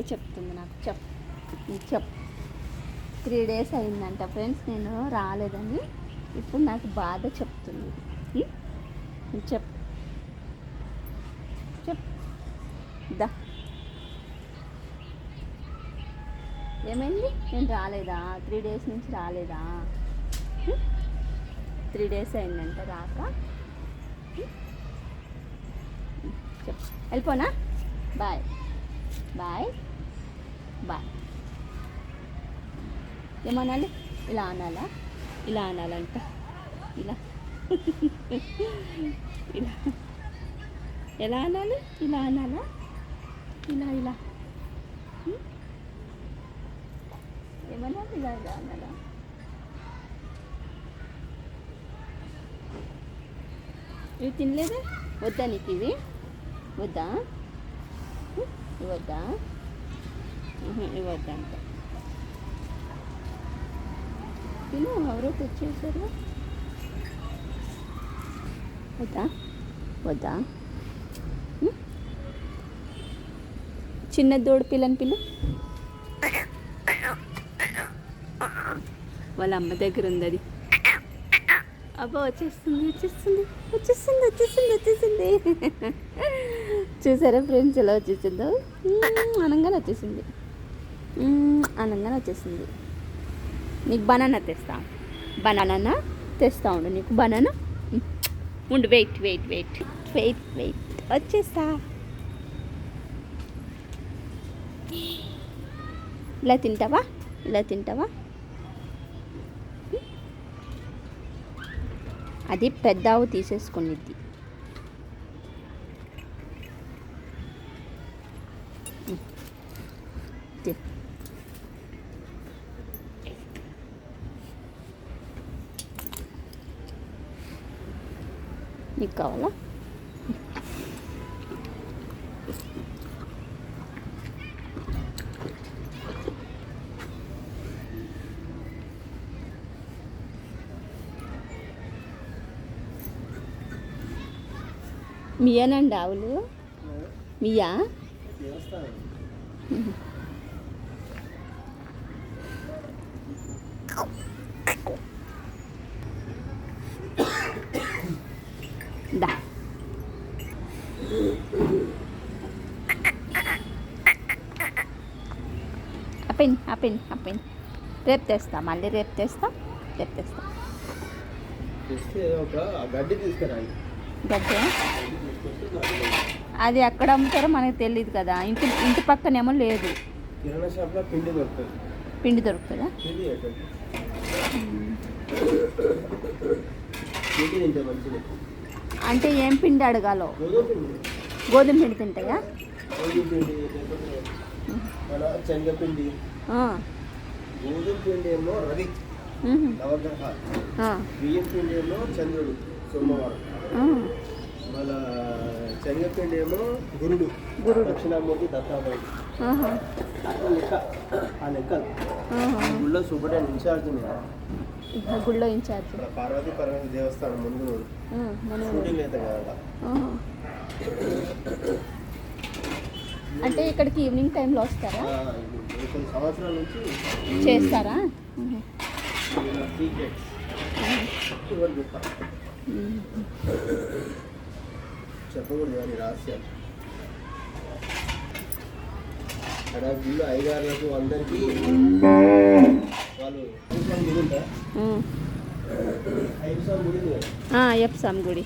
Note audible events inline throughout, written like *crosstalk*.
చెప్తుంది నాకు. చెప్. చెప్. త్రీ డేస్ అయిందంట ఫ్రెండ్స్ నేను రాలేదని ఇప్పుడు నాకు బాధ చెప్తుంది. చెప్. చెప్. దా. ఏమైంది? నేను రాలేదా? త్రీ డేస్ నుంచి రాలేదా? త్రీ డేస్ అయిందంట రాక. చెప్. వెళ్ళిపోనా? బాయ్. బాయ్. బాయ్. ఏమనాలి ఇలా అనాలా? ఇలా అనాలంట? ఇలా. ఇలా. ఎలా అనాలి? ఇలా అనాలా? ఇలా ఇలా. ఏమనాలి ఇలా ఇలా అనాలా? ఇవి తినలేదా? వద్దా నీకు ఇవి? వద్దా? వద్దా? ఉహు, ఇవి వద్దంట తిను ఎవరో తెచ్చేసారు వద్దా? వద్దా? చిన్న దూడ పిల్లని పిల్లు వాళ్ళ అమ్మ దగ్గర ఉంది అది. అబ్బా వచ్చేస్తుంది వచ్చేస్తుంది వచ్చేస్తుంది వచ్చేస్తుంది వచ్చేసింది చూసారా ఫ్రెండ్స్ ఎలా వచ్చేసిందో? అనగానే వచ్చేసింది. అనగానే వచ్చేసింది. నీకు బనానా తెస్తా. బనానా తెస్తా ఉండు నీకు. బనానా? ఉండు wait wait wait. Wait wait. వచ్చేస్తా. ఇలా తింటావా? ఇలా తింటావా? అది పెద్ద తీసేసుకునేది నీకు కావాలా మియానండి ఆవులు? మియా దా అప్పిన్ అప్పిన్ అప్పిన్ రేపు తెస్తా మళ్ళీ రేపు తెస్తా రేపు తెస్తా. గడ్డి అది ఎక్కడ అమ్ముతారో మనకు తెలియదు కదా. ఇంటి ఇంటి పక్కనేమో లేదు. పిండి దొరుకుతుంది. అంటే ఏం పిండి అడగాలో? గోధుమ పిండి. తింటాయా? శనగపిండి. గోధుమ పిండి ఏమో రవి. నవగ్రహాలు బియ్యం పిండి ఏమో చంద్రుడు సోమవారం. మన శనగపిండి ఏమో గురుడు గురుడు. దక్షిణామూర్తి దత్తాబాయి లెక్క ఆ లెక్కలు. గుళ్ళో సూపరింటెండెంట్ ఇన్ఛార్జ్ గుళ్ళో ఇన్ఛార్జ్. పార్వతీ పరమేశ్వర దేవస్థానం ముందు షూటింగ్ అయితే కదా. అంటే ఇక్కడికి ఈవినింగ్ టైంలో వస్తారా? సంవత్సరాల నుంచి చేస్తారా. చెప్పకూడదు కానీ రహస్యాలు. అక్కడ గుళ్ళు ఐదారులకు అందరికీ వాళ్ళు ఎప్సాం గుడి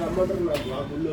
రమ్మంటారు నాకు గుళ్ళు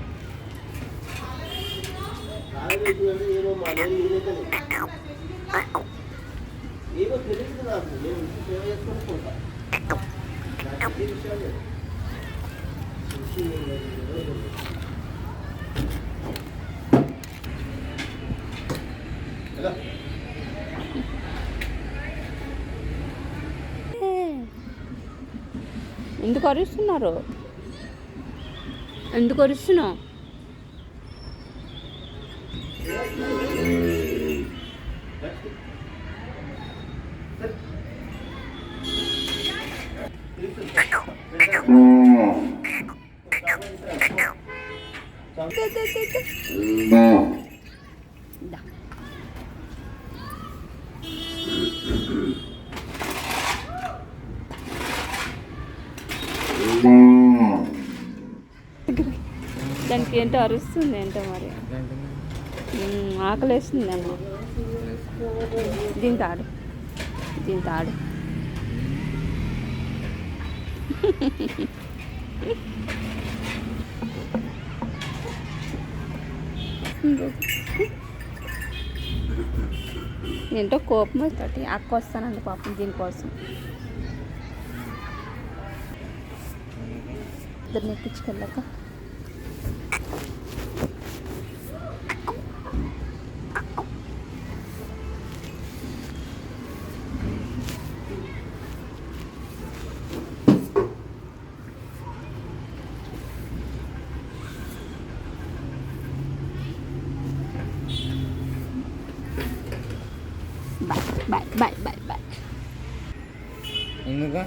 ఏమో ఎందుకు అరుస్తున్నారు? ఎందుకు అరుస్తున్నావు? దానికి ఏంటో అరుస్తుంది ఏంటో మరి? ఆకలేస్తుందేమో. దీంతో ఆడు. దీంతో ఆడు. *laughs* ఏంటో కోపం వస్తుంది. అక్క వస్తానండి పాపం దీనికోసం. ఇద్దరిని నెక్కించుకెళ్ళాక బాయ్ బాయ్ బాయ్ బాయ్ ఎందుకు